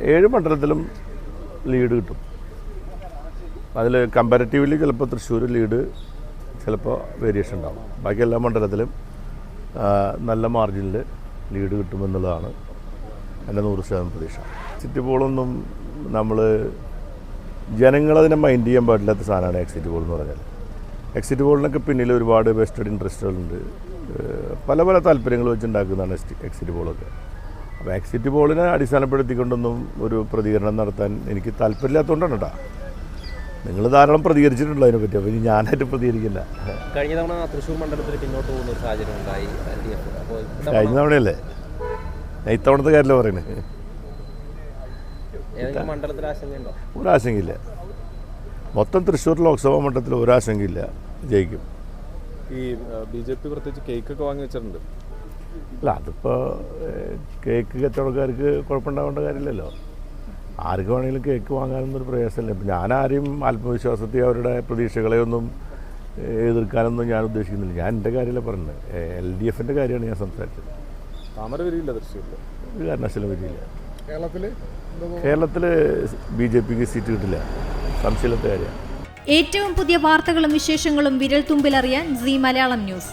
ഏഴ് മണ്ഡലത്തിലും ലീഡ് കിട്ടും. അതിൽ കമ്പാരിറ്റീവ്ലി ചിലപ്പോൾ തൃശ്ശൂർ ലീഡ് ചിലപ്പോൾ വേരിയേഷൻ ഉണ്ടാവും. ബാക്കി എല്ലാ മണ്ഡലത്തിലും നല്ല മാർജിനിൽ ലീഡ് കിട്ടുമെന്നുള്ളതാണ് എന്റെ നൂറ് ശതമാനം പ്രതീക്ഷ. എക്സിറ്റ് പോളൊന്നും നമ്മൾ ജനങ്ങളതിനെ മൈൻഡ് ചെയ്യാൻ പാടില്ലാത്ത സാധനമാണ് എക്സിറ്റ് പോൾ എന്ന് പറഞ്ഞാൽ എക്സിറ്റ് പോളിനൊക്കെ പിന്നിൽ ഒരുപാട് വെസ്റ്റഡ് ഇൻട്രസ്റ്റുകളുണ്ട് പല പല താല്പര്യങ്ങൾ വെച്ചുണ്ടാക്കുന്നതാണ് എക്സി- എക്സിറ്റ് പോളൊക്കെ അപ്പോൾ എക്സിറ്റ് പോളിനെ അടിസ്ഥാനപ്പെടുത്തിക്കൊണ്ടൊന്നും ഒരു പ്രതികരണം നടത്താൻ എനിക്ക് താല്പര്യമില്ലാത്തതുകൊണ്ടാണ് കേട്ടോ. നിങ്ങൾ ധാരാളം പ്രതികരിച്ചിട്ടുണ്ടോ അതിനെപ്പറ്റി അപ്പോൾ ഇനി ഞാനായിട്ട് പ്രതികരിക്കില്ല. കഴിഞ്ഞ തവണ തൃശ്ശൂർ മണ്ഡലത്തിൽ പിന്നോട്ട് പോകുന്ന ഒരു സാഹചര്യം ഉണ്ടായി. കഴിഞ്ഞ തവണയല്ലേ? ഞാൻ ഇത്തവണത്തെ കാര്യമല്ല പറയുന്നത് ആശങ്കയുണ്ടോ ഒരാശങ്കയില്ല. മൊത്തം തൃശ്ശൂർ ലോക്സഭാ മണ്ഡലത്തിൽ ഒരാശങ്കയില്ല. ജയിക്കും. ഈ ബി ജെ പി പ്രത്യേകിച്ച് കേക്കൊക്കെ വാങ്ങി വെച്ചിട്ടുണ്ട്. അല്ല അതിപ്പോൾ കേക്ക് കച്ചവടക്കാർക്ക് കുഴപ്പമുണ്ടാവേണ്ട കാര്യമില്ലല്ലോ. ആർക്ക് വേണമെങ്കിലും കേക്ക് വാങ്ങാനൊന്നും ഒരു പ്രയാസമില്ല. ഇപ്പം ഞാനാരെയും ആത്മവിശ്വാസത്തെ അവരുടെ പ്രതീക്ഷകളെ ഒന്നും എതിർക്കാനൊന്നും ഞാൻ ഉദ്ദേശിക്കുന്നില്ല. ഞാൻ എന്റെ കാര്യമല്ല പറഞ്ഞത് എൽ ഡി എഫിന്റെ കാര്യമാണ് ഞാൻ സംസാരിച്ചത്. താമര വരിയില്ല തൃശ്ശൂരിൽ ഒരു കാരണവശാലും വരില്ല കേരളത്തിൽ കേരളത്തിൽ ബി ജെ പിക്ക് സീറ്റ് കിട്ടില്ല. സംശയത്തെ കാര്യമാണ്. ഏറ്റവും പുതിയ വാർത്തകളും വിശേഷങ്ങളും വിരൽ തുമ്പിലറിയാൻ സി മലയാളം ന്യൂസ്.